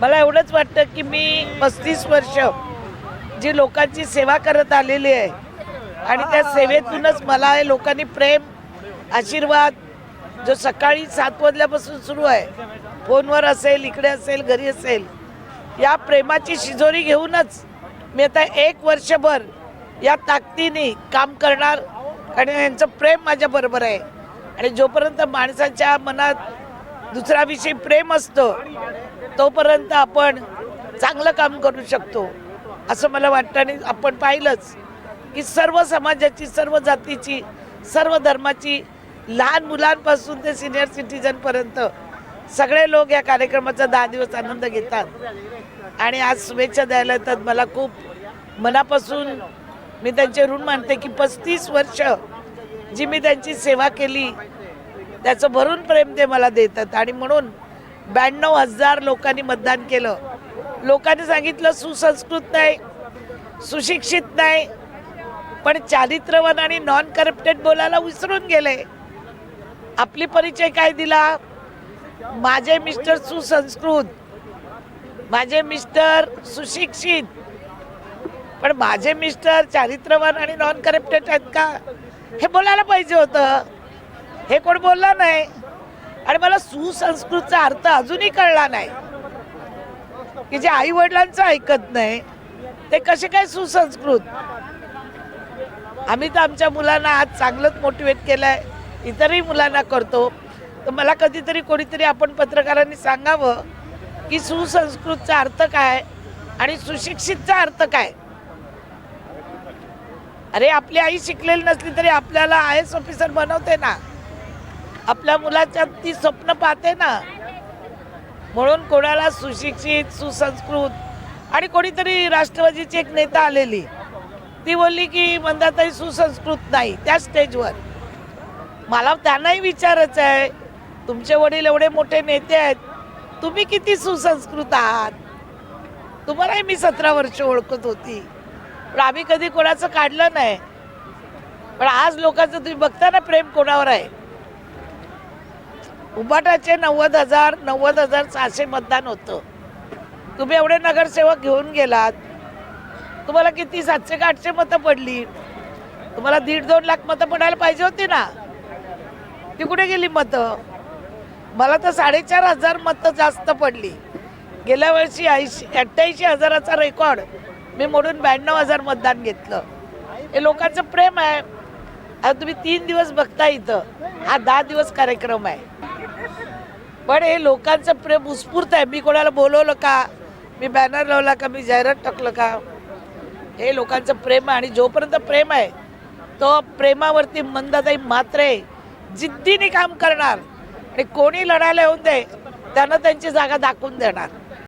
मला एवढंच वाटतं की मी पस्तीस वर्ष जी लोकांची सेवा करत आलेली आहे आणि त्या सेवेतूनच मला हे लोकांनी प्रेम आशीर्वाद जो सकाळी सात वाजल्यापासून सुरू आहे फोनवर असेल इकडे असेल घरी असेल या प्रेमाची शिजोरी घेऊनच मी आता एक वर्षभर या ताकदीने काम करणार आणि यांचं प्रेम माझ्याबरोबर आहे. आणि जोपर्यंत माणसाच्या मनात दुसऱ्याविषयी प्रेम असतं तोपर्यंत आपण चांगलं काम करू शकतो. असं मला वाटतं आणि आपण पाहिलंच की सर्व समाजाची सर्व जातीची सर्व धर्माची लहान मुलांपासून ते सिनियर सिटीजनपर्यंत सगळे लोक या कार्यक्रमाचा दहा दिवस आनंद घेतात. आणि आज शुभेच्छा द्यायला येतात मला खूप मनापासून मी त्यांचे ऋण मानते की पस्तीस वर्ष जी मी त्यांची सेवा केली त्याचं भरून प्रेम ते मला देतात. आणि म्हणून ब्याण्णव हजार लोकांनी मतदान केलं. लोकांनी सांगितलं सुसंस्कृत नाही सुशिक्षित नाही पण चारित्र्यवान आणि नॉन करप्टेड बोलायला विसरून गेले. आपली परिचय काय दिला? माझे मिस्टर सुसंस्कृत माझे मिस्टर सुशिक्षित पण माझे मिस्टर चारित्र्यवान आणि नॉन करप्टेड आहेत का? हे बोलायला पाहिजे होतं. हे कोण बोलला नाही? आणि मला सुसंस्कृतचा अर्थ अजूनही कळला नाही. की जे आई वडिलांचं ऐकत नाही ते कसे काय सुसंस्कृत? आम्ही तर आमच्या मुलांना आज चांगलंच मोटिवेट केलं आहे इतरही मुलांना करतो. तर मला कधीतरी कोणीतरी आपण पत्रकारांनी सांगावं की सुसंस्कृतचा अर्थ काय आणि सुशिक्षितचा अर्थ काय? अरे आपली आई शिकलेली नसली तरी आपल्याला आय एस ऑफिसर बनवते ना. आपल्या मुलाच्या ती स्वप्न पाहते ना. म्हणून कोणाला सुशिक्षित सुसंस्कृत आणि कोणीतरी राष्ट्रवादीची एक नेता आलेली. ती बोलली की मंदाताई सुसंस्कृत नाही त्या स्टेजवर. मला त्यांनाही विचारायचं आहे तुमचे वडील एवढे मोठे नेते आहेत तुम्ही किती सुसंस्कृत आहात? तुम्हालाही मी सतरा वर्ष ओळखत होती. पण आम्ही कधी कोणाचं काढलं नाही. पण आज लोकांचं तुम्ही बघता ना प्रेम कोणावर आहे? उबाटाचे नव्वद हजार नव्वद हजार सहाशे मतदान होतं. तुम्ही एवढे नगरसेवक घेऊन गेलात. तुम्हाला किती सातशे का आठशे मतं पडली? तुम्हाला दीड दोन लाख मतं पडायला पाहिजे होती ना? ती कुठे गेली मतं? मला तर साडेचार हजार मतं जास्त पडली. गेल्या वर्षी ऐंशी अठ्ठ्याऐंशी हजाराचा रेकॉर्ड मी मोडून ब्याण्णव हजार मतदान घेतलं. हे लोकांचं प्रेम आहे. आता तुम्ही तीन दिवस बघता इथं. हा दहा दिवस कार्यक्रम आहे. पण हे लोकांचं प्रेम उत्स्फूर्त आहे. मी कोणाला बोलवलं का? मी बॅनर लावला का? मी जाहिरात टाकलं का? हे लोकांचं प्रेम आहे आणि जोपर्यंत प्रेम आहे तो प्रेमावरती मंदाताई मात्र जिद्दीने काम करणार आणि कोणी लढायला येऊन दे त्यांना त्यांची जागा दाखवून देणार.